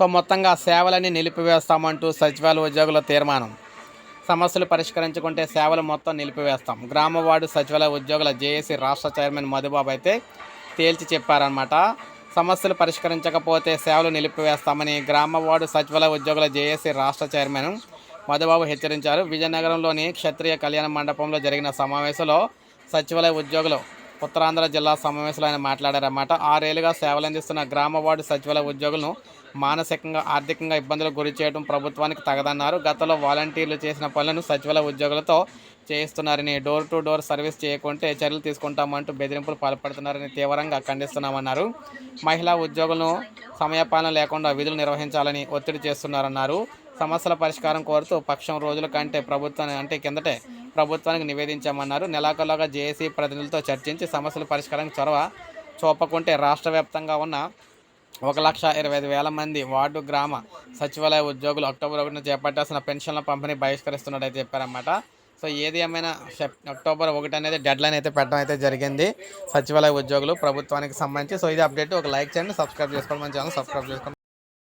So మొత్తంగా సేవలని నిలిపివేస్తామంటూ సచివాలయ ఉద్యోగుల తీర్మానం. సమస్యలు పరిష్కరించుకుంటే సేవలు మొత్తం నిలిపివేస్తాం. గ్రామ వార్డు సచివాలయ ఉద్యోగుల జేఏసీ రాష్ట్ర చైర్మన్ మధుబాబు అయితే తేల్చి చెప్పారనమాట సమస్యలు పరిష్కరించకపోతే సేవలు నిలిపివేస్తామని గ్రామ వార్డు సచివాలయ ఉద్యోగుల జేఏసీ రాష్ట్ర చైర్మన్ మధుబాబు హెచ్చరించారు. విజయనగరంలోని క్షత్రియ కళ్యాణ మండపంలో జరిగిన సమావేశంలో సచివాలయ ఉద్యోగులు ఉత్తరాంధ్ర జిల్లా సమావేశంలో ఆయన మాట్లాడారన్నమాట. ఆరేళ్ళుగా సేవలందిస్తున్న గ్రామ వార్డు సచివాలయ ఉద్యోగులను మానసికంగా ఆర్థికంగా ఇబ్బందులకు గురి చేయడం ప్రభుత్వానికి తగదన్నారు. గతంలో వాలంటీర్లు చేసిన పనులను సచివాలయ ఉద్యోగులతో చేయిస్తున్నారని డోర్ టు డోర్ సర్వీస్ చేయకుంటే చర్యలు తీసుకుంటామంటూ బెదిరింపులు పాల్పడుతున్నారని తీవ్రంగా ఖండిస్తున్నామన్నారు. మహిళా ఉద్యోగులను సమయపాలన లేకుండా విధులు నిర్వహించాలని ఒత్తిడి చేస్తున్నారన్నారు. సమస్యల పరిష్కారం కోరుతూ పక్షం రోజుల కంటే ప్రభుత్వాన్ని అంటే కిందటే ప్రభుత్వానికి నివేదించామన్నారు. నెలాఖరులోగా జేఏసీ ప్రతినిధులతో చర్చించి సమస్యల పరిష్కారానికి చొరవ చూపకుంటే రాష్ట్ర వ్యాప్తంగా ఉన్న ఒక లక్ష ఇరవై ఐదు వేల మంది వార్డు గ్రామ సచివాలయ ఉద్యోగులు అక్టోబర్ ఒకటిన చేపట్టాల్సిన పెన్షన్ల పంపిణీ బహిష్కరిస్తున్నట్టు చెప్పారన్నమాట. సో ఏది ఏమైనా అక్టోబర్ ఒకటి అనేది డెడ్ లైన్ అయితే పెట్టడం అయితే జరిగింది సచివాలయ ఉద్యోగులు ప్రభుత్వానికి సంబంధించి. సో ఇది అప్డేట్. ఒక లైక్ చేయండి సబ్స్క్రైబ్ చేసుకోండి మన ఛానల్ సబ్స్క్రైబ్ చేసుకోండి.